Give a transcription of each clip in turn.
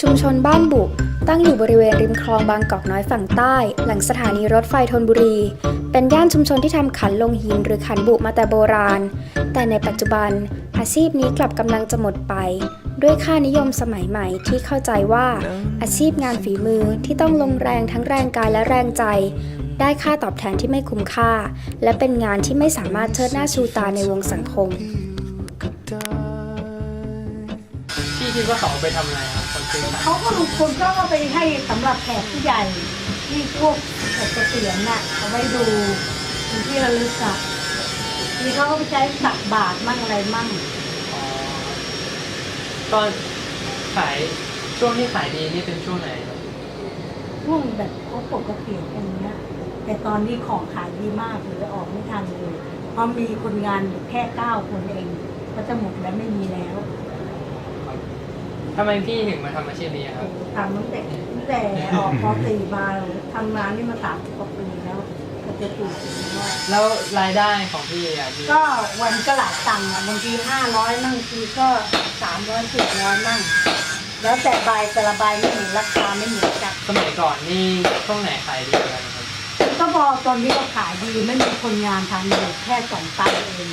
ชุมชนบ้านบุก ตั้งอยู่บริเวณริมคลองบางกอกน้อยฝั่งใต้ หลังสถานีรถไฟธนบุรี เป็นย่านชุมชนที่ทำขันลงหินหรือขันบุมาแต่โบราณ แต่ในปัจจุบัน อาชีพนี้กลับกำลังจะหมดไป ด้วยค่านิยมสมัยใหม่ที่เข้าใจว่า อาชีพงานฝีมือที่ต้องลงแรงทั้งแรงกายและแรงใจ ได้ค่าตอบแทนที่ไม่คุ้มค่า และเป็นงานที่ไม่สามารถเชิดหน้าชูตาในวงสังคมพี่คิดว่าเขาเอไปทำอะไรครับ เขาก็ลงทุนก็เอาไปให้สำหรับแขกผู้ใหญ่ที่พวกแขกเกษียณน่ะเอาไว้ดูเป็นที่ระลึกอะทีเขาก็ไปใช้ตักบาทมั่งอะไรมั่งอ๋อตอนขายช่วงที่ขายดีนี่เป็นช่วงไหนครับช่วงแบบเขาปกเกษียณอย่างเงี้ย แต่ตอนนี้ของขายดีมากเลยออกไม่ทันเลยเพราะมีคนงานอยู่แค่เก้าคนเอง ก็จะหมดแล้วไม่มีแล้ว ทำไมพี่ถึงมาทำอาชีพนี้ครับ ทำตั้งแต่ตั้งแต่ออกปสี่มาทำงานนี่มาสามสิบกว่าปีแล้วก็จะถูกแล้วแล้วรายได้ของพี่อะพี่ก็วันก็หลายตังค์อะบางทีห้าร้อยมั่งบางทีก็สามร้อยสี่ร้อยมั่ง แล้วแต่ใบแต่ละใบไม่เหมือนราคาไม่เหมือนกันสมัยก่อนนี่ช่วงไหนขายดีกันครับก็พอตอนนี้ก็ขายดีไม่มีคนงานทำเลยแค่สองตันเอง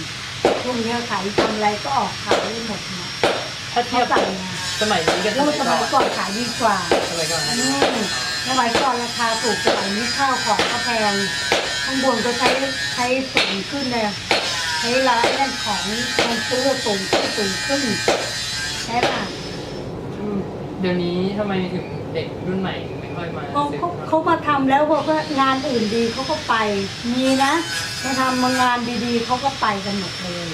ช่วงนี้ขายทำอะไรก็ออกขายได้หมดนะ ถ้าเทียบเขาสั่งงานสมัยนี้กับสแล้วมัยสก่มัอยนก่อนขายดีกว่าสมัยก่อนอืนะมสมัยก่อนราคาถูกสมัยนี้ข้าวของก็แพงข้างบนก็ใช้ใช้สูงขึ้นเลยใช้ร้านเรื่องของคนซื้อสูงขึ้นสูงขึ้นใช่ป่ะอืม เดี๋ยวนี้ทำไมถึงเด็กรุ่นใหม่ไม่ค่อยมาเขาซื้อเขาเขามาทำแล้วเขาก็งานอื่นดีเขาก็ไป มีนะมาทำมางานดีๆเขาก็ไปกันหมดเลย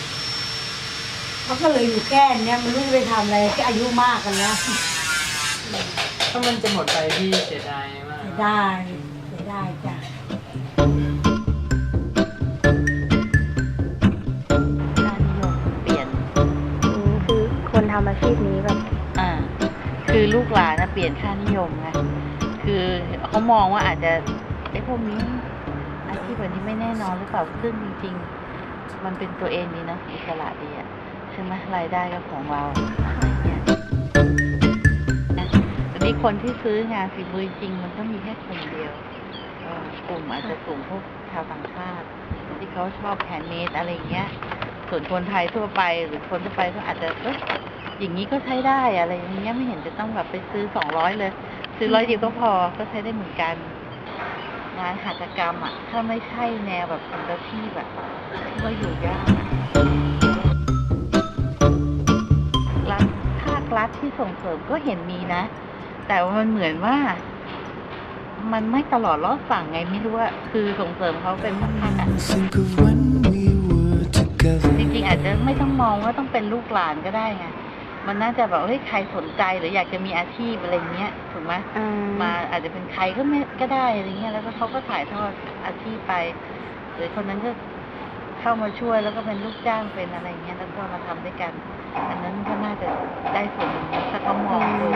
เขาก็เลยอยู่แค่เนี้ยมันไม่รู้จะไปทำอะไรก็อายุมากกันแล้วถ้ามันจะหมดไปพี่เสียดายมากเสียดายเสียดายจ้ะค่านิยมเปลี่ยนคือคนทำอาชีพนี้แบบอ่า คือลูกหลานนะเปลี่ยนค่านิยมไงคือเขามองว่าอาจจะไอ้พวกนี้อาชีพแบบนี้ไม่แน่นอนหรือเปล่าซึ่งจริง ๆ มันเป็นตัวเองดีนะอิสระดีอะ ใช่ไหมรายได้ก็ของเราแต่นี่คนที่ซื้องานฝีมือจริง มันก็มีแค่คนเดียวกลุ่มอาจจะกลุ่มพวกชาวต่างชาติ ที่เขาชอบแฮนด์เมดอะไรเงี้ย ส่วนคนไทยทั่วไปหรือคนทั่วไปก็อาจจะเอยอย่างนี้ก็ใช้ได้อะไรอย่างเงี้ยไม่เห็นจะต้องแบบไปซื้อสองร้อยเลย ซื้อร้อยเดียวก็พอก็ใช้ได้เหมือนกันงานหัตถกรรมอะ ถ้าไม่ใช่แนวแบบสินอาชีพแบบก็อยู่ยาก ที่ส่งเสริมก็เห็นมีนะ แต่ว่ามันเหมือนว่า มันไม่ตลอดรอดฝั่งไงไม่รู้ว่า คือส่งเสริมเขาเป็นพักๆอะ Think of when we were together. จริงๆอาจจะไม่ต้องมองว่าต้องเป็นลูกหลานก็ได้ไงมันน่าจะแบบเฮ้ยใครสนใจหรืออยากจะมีอาชีพอะไรเงี้ยถูกไหมมาอาจจะเป็นใครก็ไม่ก็ได้อะไรเงี้ยแล้วก็เขาก็ถ่ายทอดอาชีพไปหรือคนนั้นก็ เข้ามาช่วยแล้วก็เป็นลูกจ้างเป็นอะไรเงี้ยแล้วก็มาทำด้วยกัน อันนั้นก็น่าจะได้ผลถ้าเขามองดู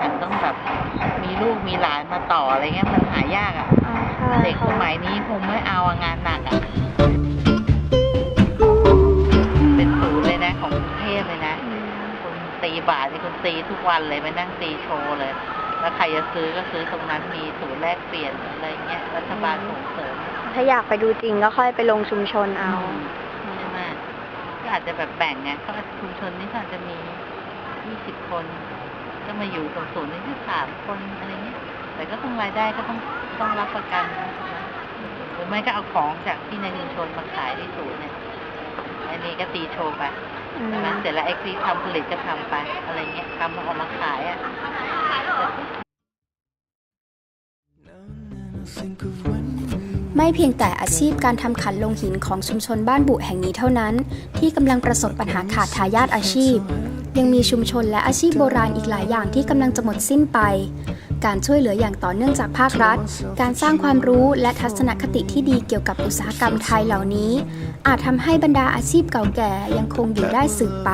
อันต้องแบบมีลูกมีหลานมาต่ออะไรเงี้ยมันหายากอะเด็กสมัยนี้คงไม่เอาอะงานหนักอะเป็นศูนย์เลยนะของกรุงเทพเลยนะคนตีบาทนี่คนตีทุกวันเลยไปนั่งตีโชว์เลย แล้วใครจะซื้อก็ซื้อตรงนั้นมีศูนย์แลกเปลี่ยนอะไรเงี้ยรัฐบาลส่งเสริม ถ้าอยากไปดูจริงก็ค่อยไปลงชุมชนเอา ใช่ไหมก็อาจจะแบบแบ่งไงก็ชุมชนนี้ก็อาจจะมียี่สิบคน ก็มาอยู่ตรงศูนย์นี้แค่สามคนอะไรเงี้ย แต่ก็ต้องรายได้ก็ต้องต้องรับประกันนะหรือไม่ก็เอาของจากที่ในชุมชนมาขายที่ศูนย์เนี่ย อันนี้ก็ตีโชว์ไปใช่ไหมเสร็จแล้วไอ้ที่ทำผลิตก็ทำไป อะไรเงี้ยทำแล้วเออกมาขายอะ Think of when we ไม่เพียงแต่อาชีพการทำขันลงหินของชุมชนบ้านบุแห่งนี้เท่านั้น ที่กำลังประสบปัญหาขาดทายาทอาชีพ ยังมีชุมชนและอาชีพโบราณอีกหลายอย่างที่กำลังจะหมดสิ้นไป การช่วยเหลืออย่างต่อเนื่องจากภาครัฐ การสร้างความรู้และทัศนคติที่ดีเกี่ยวกับอุตสาหกรรมไทยเหล่านี้ อาจทำให้บรรดาอาชีพเก่าแก่ยังคงอยู่ได้สืบไป